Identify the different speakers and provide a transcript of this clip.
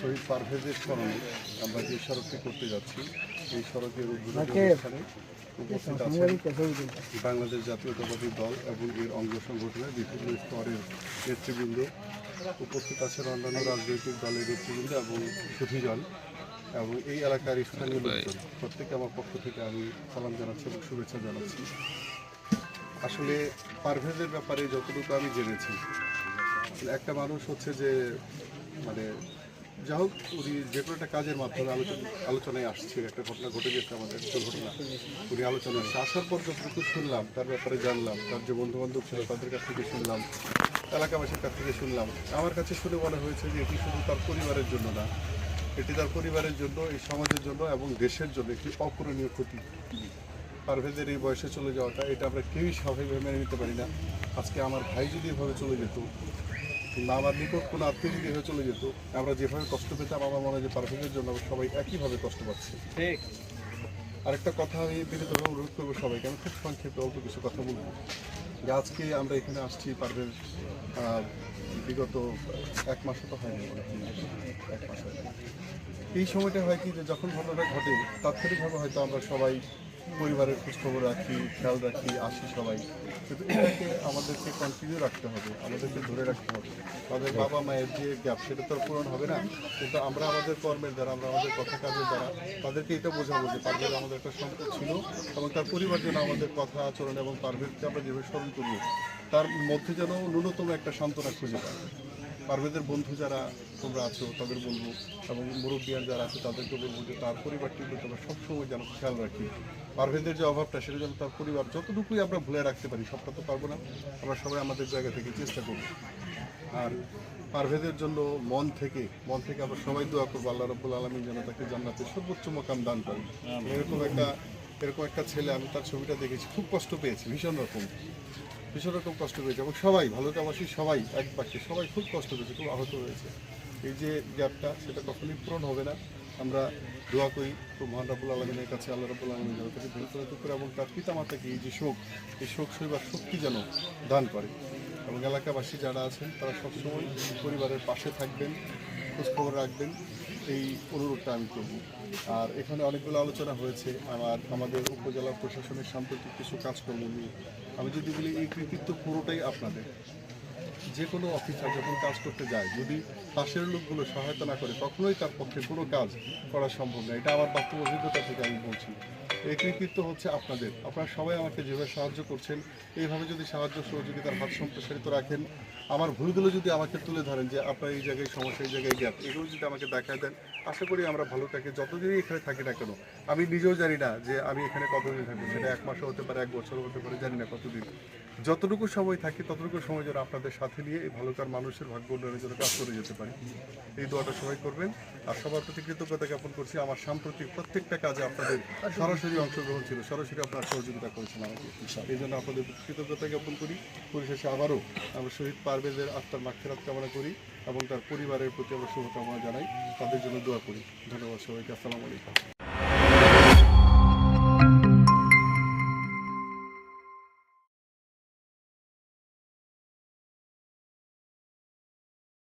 Speaker 1: শহীদ পারভেজের স্মরণে আমরা যে সড়কটি করতে যাচ্ছি এই সড়কের উদ্বোধনী উপস্থিত আছেন বাংলাদেশ জাতীয়তাবাদী দল এবং এর অঙ্গ সংগঠনের বিভিন্ন স্তরের নেতৃবৃন্দ উপস্থিত আছেন অন্যান্য রাজনৈতিক দলের নেতৃবৃন্দ এবং সুধীজন এবং এই এলাকার স্থানীয় লোকজন। প্রত্যেকে আমার পক্ষ থেকে আমি সালাম জানাচ্ছি এবং শুভেচ্ছা জানাচ্ছি। আসলে পারভেজের ব্যাপারে যতটুকু আমি জেনেছি একটা মানুষ হচ্ছে যে মানে যা হোক, উনি যে কোনো একটা কাজের মাধ্যমে আলোচনা আলোচনায় আসছে একটা ঘটনা ঘটে গেছে আমাদের, একটা ঘটনা। উনি আলোচনায় আসছে। আসার পর যতটুকু শুনলাম, তার ব্যাপারে জানলাম, তার যে বন্ধু বান্ধব ছিল তাদের কাছ থেকে শুনলাম, এলাকাবাসীর কাছ থেকে শুনলাম। আমার কাছে শুনে মনে হয়েছে যে এটি শুধু তার পরিবারের জন্য না, এটি তার পরিবারের জন্য, এই সমাজের জন্য এবং দেশের জন্য একটি অপূরণীয় ক্ষতি। পারভেজের এই বয়সে চলে যাওয়াটা, এটা আমরা কেউই স্বাভাবিকভাবে মেনে নিতে পারি না। আজকে আমার ভাই যদি এভাবে চলে যেত কিংবা আমার নিকট কোনো আত্মীয় যদি হয়ে চলে যেত আমরা যেভাবে কষ্ট পেতাম আমার মনে হয় যে পারভেজের জন্য সবাই একইভাবে কষ্ট পাচ্ছি।
Speaker 2: ঠিক।
Speaker 1: আরেকটা কথা আমি বিনীতভাবে অনুরোধ করব সবাইকে আমি খুব সংক্ষেপে অল্প কিছু কথা বলব। যে আজকে আমরা এখানে আসছি পারভেজ বিগত এক মাসও তো হয়নি এক মাস এই সময়টা হয় কি যে যখন ঘটনাটা ঘটে তাৎক্ষণিকভাবে হয়তো আমরা সবাই পরিবারের খোঁজখবর রাখি খেয়াল রাখি আসি সবাই। কিন্তু এটাকে আমাদেরকে কন্টিনিউ রাখতে হবে আমাদেরকে ধরে রাখতে হবে। তাদের বাবা মায়ের যে গ্যাপ সেটা তো আর পূরণ হবে না। কিন্তু আমরা আমাদের কর্মের দ্বারা আমরা আমাদের কথা কাজের দ্বারা তাদেরকে এটা বোঝাবো যে পারভেজ আমাদের একটা সম্পদ ছিল এবং তার পরিবার যেন আমাদের কথা আচরণ এবং পারভেজকে আমরা যেভাবে স্মরণ করব তার মধ্যে যেন ন্যূনতম একটা সান্ত্বনা খুঁজে পায়। পারভেদের বন্ধু যারা তোমরা আছো তাদের বলব এবং মুরব্বিয়ান যারা আছে তাদেরকে বলব যে তার পরিবারটির প্রতি আমরা সবসময় যেন খেয়াল রাখি। পারভেদের যে অভাবটা সেটা যেন তার পরিবার যতটুকুই আমরা ভুলে রাখতে পারি সবটা তো পারব না। আমরা সবাই আমাদের জায়গা থেকে চেষ্টা করব। আর পারভেদের জন্য মন থেকে মন থেকে আমরা সবাই দোয়া করব আল্লাহ রব্বুল আলমী যেন তাকে জান্নাতের সর্বোচ্চ মোকাম দান করেন। এরকম একটা এরকম একটা ছেলে আমি তার ছবিটা দেখেছি খুব কষ্ট পেয়েছি ভীষণ রকম। ভীষণ রকম কষ্ট পেয়েছে এবং সবাই ভালোবাসি সবাই, এক বাক্যে সবাই খুব কষ্ট পেয়েছে, খুব আহত হয়েছে। এই যে গ্যাপটা, সেটা কখনোই পূরণ হবে না। আমরা দোয়া করি তো মহান রাবুল আলমিনের কাছে, আল্লাহ রাবুল আলমিন যেন তাকে দীর্ঘত করে এবং তার পিতামাতাকে এই যে শোক, এই শোক সইবার শক্তি যেন দান করে। এবং এলাকাবাসী যারা আছেন, তারা সবসময় পরিবারের পাশে থাকবেন, খোঁজখবর রাখবেন। এই অনুরোধটা আমি করব। আর এখানে অনেকগুলো আলোচনা হয়েছে। আমার, আমাদের উপজেলা প্রশাসনের সাম্প্রতিক কিছু কাজকর্ম নিয়ে। আমি যদি বলি, এই কৃতিত্ব পুরোটাই আপনাদের। যে কোনো অফিসার যখন কাজ করতে যায়, যদি পাশের লোকগুলো সহায়তা না করে, কখনোই তার পক্ষে কোনো কাজ করা সম্ভব না। এটা আমার বাস্তব অভিজ্ঞতা থেকে আমি বলছি। এই কৃতিত্ব হচ্ছে আপনাদের। আপনারা সবাই আমাকে যেভাবে সাহায্য করছেন, এইভাবে যদি সাহায্য সহযোগিতার হাত সম্প্রসারিত রাখেন, আমার ভুলগুলো যদি আমাকে তুলে ধরেন যে আপনার এই জায়গায় সমস্যা, এই জায়গায় গ্যাপ এগুলো যদি আমাকে দেখা দেন, আশা করি আমরা ভালো থাকি। যতদিনই এখানে থাকি না কেন, আমি নিজেও জানি না যে আমি এখানে কতদিন থাকব, সেটা এক মাসও হতে পারে, এক বছরও হতে পারে, জানি না কতদিন। যতটুকু সময় থাকে, ততটুকু সময় যেন আপনাদের সাথে নিয়ে এই ভালোকার মানুষের ভাগ্য উন্নয়নের জন্য কাজ করে যেতে পারি। এই দোয়াটা সবাই করবেন। আর সবার প্রতি কৃতজ্ঞতা জ্ঞাপন করছি, আমার সাম্প্রতিক প্রত্যেকটা কাজে আপনাদের সরাসরি অংশগ্রহণ ছিল। সরাসরি আপনারা সহযোগিতা করেছেন আমাকে। এই জন্য আপনাদের কৃতজ্ঞতা জ্ঞাপন করি। পরিশেষে আবারও আমরা শহীদ পারভেজের আত্মার মাক্ষেরাত কামনা করি এবং তার পরিবারের প্রতি আমরা শুভকামনা জানাই। তাদের জন্য দোয়া করি। ধন্যবাদ সবাইকে। আসসালামু আলাইকুম।